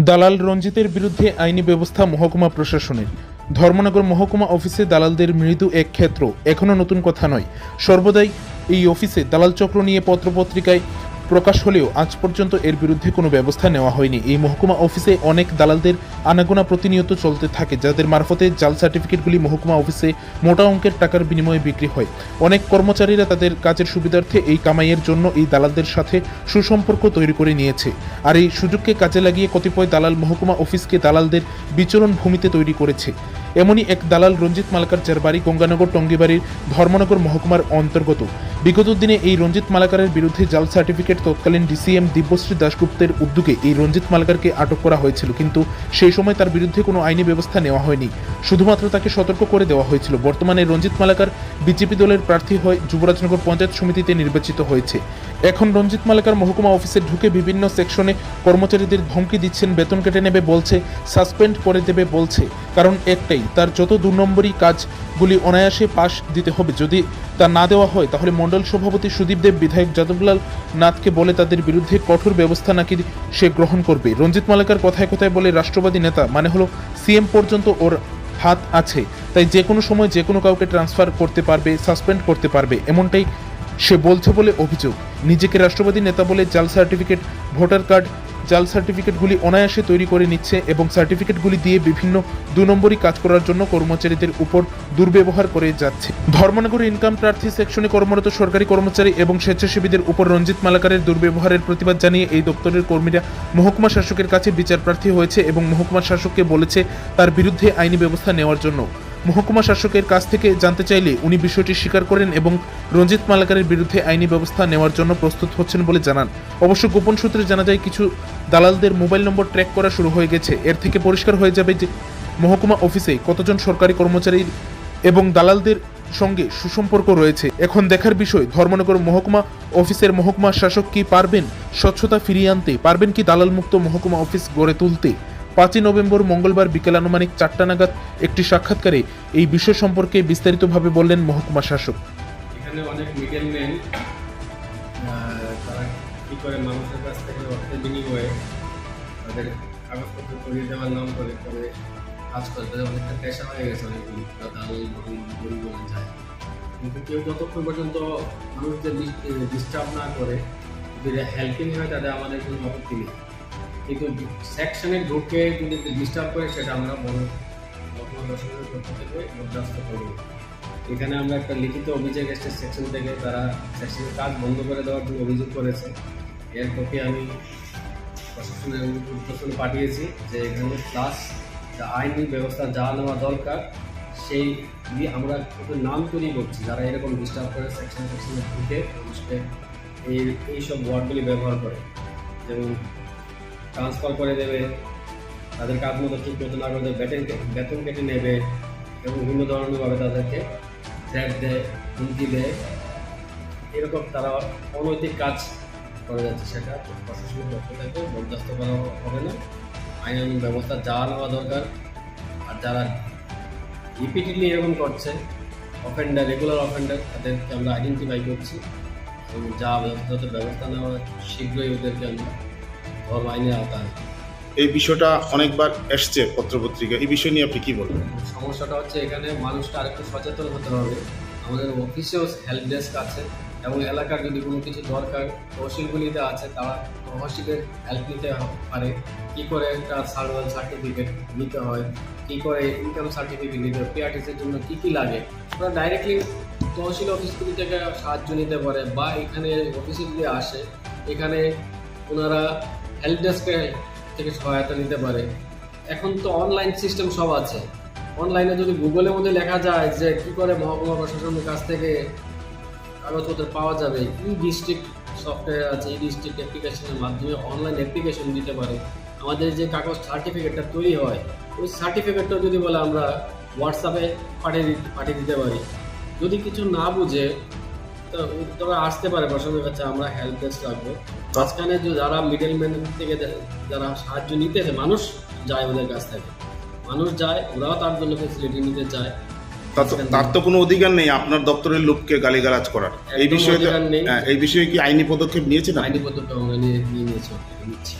দালাল রঞ্জিতের বিরুদ্ধে আইনি ব্যবস্থা মহকুমা প্রশাসনের। ধর্মনগর মহকুমা অফিসে দালালদের মৃদু এক ক্ষেত্র। এখনও নতুন কথা নয়। সর্বদাই এই অফিসে দালাল চক্র নিয়ে পত্রপত্রিকায় প্রকাশ হলেও আজ পর্যন্ত এর বিরুদ্ধে কোনো ব্যবস্থা নেওয়া হয়নি। এই মহকুমা অফিসে অনেক দালালদের আনাগোনা প্রতিনিয়ত চলতে থাকে, যাদের মারফতে জাল সার্টিফিকেটগুলি মহকুমা অফিসে মোটা অঙ্কের টাকার বিনিময়ে বিক্রি হয়। অনেক কর্মচারীরা তাদের কাজের সুবিধার্থে এই কামাইয়ের জন্য এই দালালদের সাথে সুসম্পর্ক তৈরি করে নিয়েছে। আর এই সুযোগকে কাজে লাগিয়ে কতিপয় দালাল মহকুমা অফিসকে দালালদের বিচরণ ভূমিতে তৈরি করেছে। এমনই এক দালাল রঞ্জিত মালাকার যার বাড়ি গঙ্গানগর, টঙ্গিবাড়ির ধর্মনগর মহকুমার অন্তর্গত। বিগত দিনে এই রঞ্জিত মালাকারের বিরুদ্ধে জাল সার্টিফিকেট তৎকালীন ডিসিএম দিব্যশ্রী দাশগুপ্তের উদ্যোগে এই রঞ্জিত মালাকারকে আটক করা হয়েছিল, কিন্তু সেই সময় তার বিরুদ্ধে কোনো আইনি ব্যবস্থা নেওয়া হয়নি। শুধুমাত্র তাকে সতর্ক করে দেওয়া হয়েছিল। বর্তমানে রঞ্জিত মালাকার বিজেপি দলের প্রার্থী হয়ে যুবরাজনগর পঞ্চায়েত সমিতিতে নির্বাচিত হয়েছে। এখন রঞ্জিত মালাকার মহকুমা অফিসে ঢুকে বিভিন্ন সেকশনে কর্মচারীদের ধমকি দিচ্ছেন, বেতন কেটে নেবে বলছে, সাসপেন্ড করে দেবে বলছে। কারণ একটাই, তার যত দু নম্বরই কাজগুলি অনায়াসে পাশ দিতে হবে। যদি তা না দেওয়া হয়, তাহলে মণ্ডল সভাপতি সুদীপ দেব, বিধায়ক যাদবলাল নাথকে বলে তাদের বিরুদ্ধে কঠোর ব্যবস্থা নাকি সে গ্রহণ করবে? রঞ্জিত মালাকার কথায় কথায় বলে, রাষ্ট্রবাদী নেতা মানে হলো সিএম পর্যন্ত ওর হাত আছে। তাই যে কোনো সময় যে কোনো কাউকে ট্রান্সফার করতে পারবে, সাসপেন্ড করতে পারবে, এমনটাই সে বলছে বলে অভিযোগ। নিজেকে রাষ্ট্রবাদী নেতা বলে জাল সার্টিফিকেট, ভোটার কার্ড জাল সার্টিফিকেটগুলি অনায়াসে তৈরি করে নিচ্ছে এবং সার্টিফিকেটগুলি দিয়ে বিভিন্ন দু নম্বরই কাজ করার জন্য কর্মচারীদের উপর দুর্ব্যবহার করে যাচ্ছে। ধর্মনগর ইনকাম প্রার্থী সেকশনে কর্মরত সরকারি কর্মচারী এবং স্বেচ্ছাসেবীদের উপর রঞ্জিত মালাকারের দুর্ব্যবহারের প্রতিবাদ জানিয়ে এই দপ্তরের কর্মীরা মহকুমা শাসকের কাছে বিচার প্রার্থী হয়েছে এবং মহকুমা শাসককে বলেছে তার বিরুদ্ধে আইনি ব্যবস্থা নেওয়ার জন্য। মহকুমা শাসকের কাছ থেকে জানতে চাইলে উনি বিষয়টি স্বীকার করেন এবং রঞ্জিত মালাকারের বিরুদ্ধে আইনি ব্যবস্থা নেওয়ার জন্য প্রস্তুত হচ্ছেন বলে জানান। অবশ্য গোপন সূত্রে জানা যায়, কিছু দালালদের মোবাইল নম্বর ট্র্যাক করা শুরু হয়ে গেছে। এর থেকে পরিষ্কার হয়ে যাবে যে মহকুমা অফিসে কতজন সরকারি কর্মচারী এবং দালালদের সঙ্গে সুসম্পর্ক রয়েছে। এখন দেখার বিষয়, ধর্মনগর মহকুমা অফিসের মহকুমা শাসক কি পারবেন? স্বচ্ছতা ফিরিয়ে আনতে পারবেন কি দালাল মুক্ত মহকুমা অফিস গড়ে তুলতে? পাঁচই নভেম্বর মঙ্গলবার বিকেল আনুমানিক চারটা নাগাদ একটি সাক্ষাৎকারে এই বিষয় সম্পর্কে বিস্তারিতভাবে বললেন মহকুমা শাসক। এখানে অনেক করে মানুষের কাছ থেকে অর্থের বিনিময়ে তাদের কাগজপত্র করিয়ে দেওয়ার নাম করে করে, তাদের অনেকটা পেশা হয়ে গেছে অনেকগুলি যায়। কিন্তু কেউ যতক্ষণ পর্যন্ত মানুষদের ডিস্টার্ব না করে, যদি হেল্পিং হয় তাদের আমাদের কোনো আপত্তি নেই। কিন্তু সেকশনে ঢুকে যদি ডিস্টার্ব করে, সেটা আমরা দর্শকের পক্ষ থেকে বরদাস্ত করব। এখানে আমরা একটা লিখিত অভিযোগ এসেছে সেকশন থেকে, তারা সেকশনের কাজ বন্ধ করে দেওয়ার জন্য অভিযোগ করেছে, এর কপি আমি প্রশাসনের উদ্বোধনে পাঠিয়েছি যে এখানে ক্লাস যা আইনি ব্যবস্থা যা নেওয়া দরকার, সেই দিয়ে আমরা একটু নাম তৈরি করছি। যারা এরকম ডিস্টার্ব করে সেকশন সেকশনে ঢুকে মানুষকে এই, এইসব ওয়ার্ডগুলি ব্যবহার করে। যেমন ট্রান্সফার করে দেবে, তাদের কাজ মতো ঠিক মতো না করে বেতন বেতন কেটে নেবে এবং বিভিন্ন ধরনেরভাবে তাদেরকে থ্রেট দেয়, হুমকি দেয়। এরকম তারা অনৈতিক কাজ করে যাচ্ছে সেটা। প্রশাসনিক পক্ষ থেকে বরদাস্ত করা হবে না। আইনানুগ ব্যবস্থা যা নেওয়া দরকার। আর যারা রিপিটেডলি এরকম করছে অফেন্ডার রেগুলার অফেন্ডার তাদেরকে আমরা আইডেন্টিফাই করছি। এবং যা যথাযথ ব্যবস্থা নেওয়া শীঘ্রই ওদেরকে আমরা ধর্ম আইনের আওতায়। এই বিষয়টা অনেকবার এসছে পত্রপত্রিকা এই বিষয় নিয়ে আপনি কি বলবেন? সমস্যাটা হচ্ছে এখানে মানুষটা আরেকটু সচেতন হতে হবে। আমাদের অফিসেও হেল্প ডেস্ক আছে এবং এলাকার যদি কোনো কিছু দরকার তহসিলগুলিতে আছে তারা তহসিলের হেল্প নিতে পারে। কী করে একটা সার্ভাল সার্টিফিকেট নিতে হয়? কী করে ইনকাম সার্টিফিকেট নিতে হয়? পিআরটিসির জন্য কী কী লাগে? ওরা ডাইরেক্টলি তহসিল অফিসগুলি থেকে সাহায্য নিতে পারে বা এখানে অফিসে যদি আসে এখানে ওনারা হেল্প ডেস্কের থেকে সহায়তা নিতে পারে। এখন তো অনলাইন সিস্টেম সব আছে। অনলাইনে যদি গুগলের মধ্যে লেখা যায় যে কি করে মহকুমা প্রশাসনের কাছ থেকে কাগজপত্র পাওয়া যাবে ই ডিস্ট্রিক্ট সফটওয়্যার আছে ই ডিস্ট্রিক্ট অ্যাপ্লিকেশনের মাধ্যমে অনলাইন অ্যাপ্লিকেশন দিতে পারে। আমাদের যে কাগজ সার্টিফিকেটটা তৈরি হয়, ওই সার্টিফিকেটটা যদি বলে আমরা হোয়াটসঅ্যাপে পাঠিয়ে দিতে পাঠিয়ে দিতে পারি। যদি কিছু না বুঝে তবে আসতে পারে প্রশাসনের কাছে আমরা হেল্প ডেস্ক রাখব। মাঝখানে যারা মিডল ম্যান থেকে যারা সাহায্য নিতেছে মানুষ যায় ওদের কাছ থেকে। মানুষ যায় ওরাও তার জন্য ফেসিলিটি নিতে চায়। তার তো- কোনো অধিকার নেই আপনার দপ্তরের লোককে গালিগালাজ করার। এই বিষয়ে। হ্যাঁ, এই বিষয়ে কি আইনি পদক্ষেপ নিয়েছেন? আইনি পদক্ষেপ আমরা নিয়ে নিয়ে নিয়েছি।